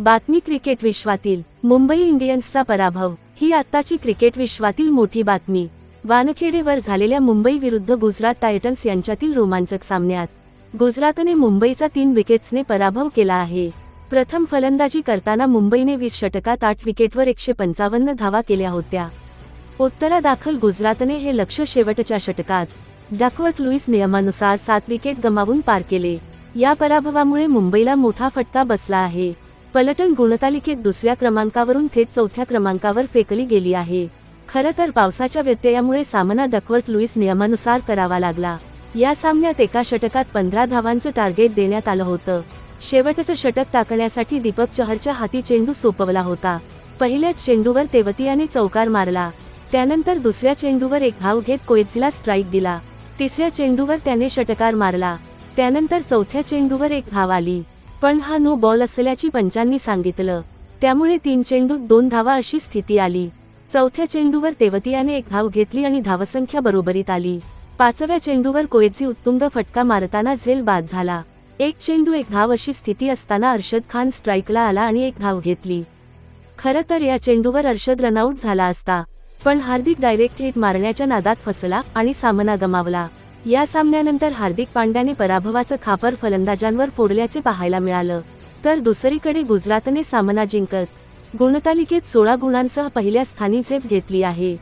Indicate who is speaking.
Speaker 1: बातमी क्रिकेट विश्वातील मुंबई इंडियन्सचा पराभव ही आत्ताची क्रिकेट विश्वातील मोठी बातमी. वानखेडेवर झालेल्या मुंबई विरुद्ध गुजरात टायटन्स यांच्यातील रोमांचक सामन्यात गुजरातने मुंबईचा तीन विकेट्सने पराभव केला आहे. प्रथम फलंदाजी करताना मुंबईने वीस षटकात आठ विकेटवर एकशे पंचावन्न धावा केल्या होत्या. उत्तरादाखल गुजरातने हे लक्ष शेवटच्या षटकात डकवत लुईस नियमानुसार सात विकेट गमावून पार केले. या पराभवामुळे मुंबईला मोठा फटका बसला आहे. पलटण गुणतालिकेत दुसऱ्या क्रमांकावरून थेट चौथ्या क्रमांकावर फेकली गेली आहे. खरं तर पावसाच्या व्यत्ययामुळे सामना डकवर्थ लुईस नियमानुसार करावा लागला. या सामन्यात एका षटकात पंधरा धावांचं टार्गेट देण्यात आलं होतं. शेवटचं षटक टाकण्यासाठी दीपक चहरच्या हाती चेंडू सोपवला होता. पहिल्याच चेंडूवर तेवतियाने चौकार मारला. त्यानंतर दुसऱ्या चेंडूवर एक धाव घेत कोएत्झीला स्ट्राईक दिला. तिसऱ्या चेंडूवर त्याने षटकार मारला. त्यानंतर चौथ्या चेंडूवर एक धाव आली. पण हा नो बॉल असल्याची पंचांनी सांगितलं. त्यामुळे तीन चेंडूत दोन धावा अशी स्थिती आली. चौथ्या चेंडूवर तेवतियाने एक धाव घेतली आणि धावसंख्या बरोबरीत आली. पाचव्या चेंडूवर कोएची उत्तुंग फटका मारताना झेल बाद झाला. एक चेंडू एक धाव अशी स्थिती असताना अर्शद खान स्ट्राईकला आला आणि एक धाव घेतली. खरं तर या चेंडूवर अर्शद रनआउट झाला असता पण हार्दिक डायरेक्ट हिट मारण्याच्या नादात फसला आणि सामना गमावला. या सामन्यानंतर हार्दिक पांड्याने पराभवाचं खापर फलंदाजांवर फोडल्याचे पाहायला मिळालं. तर दुसरीकडे गुजरातने सामना जिंकत. गुणतालिकेत सोळा गुणांसह पहिल्या स्थानी झेप घेतली आहे.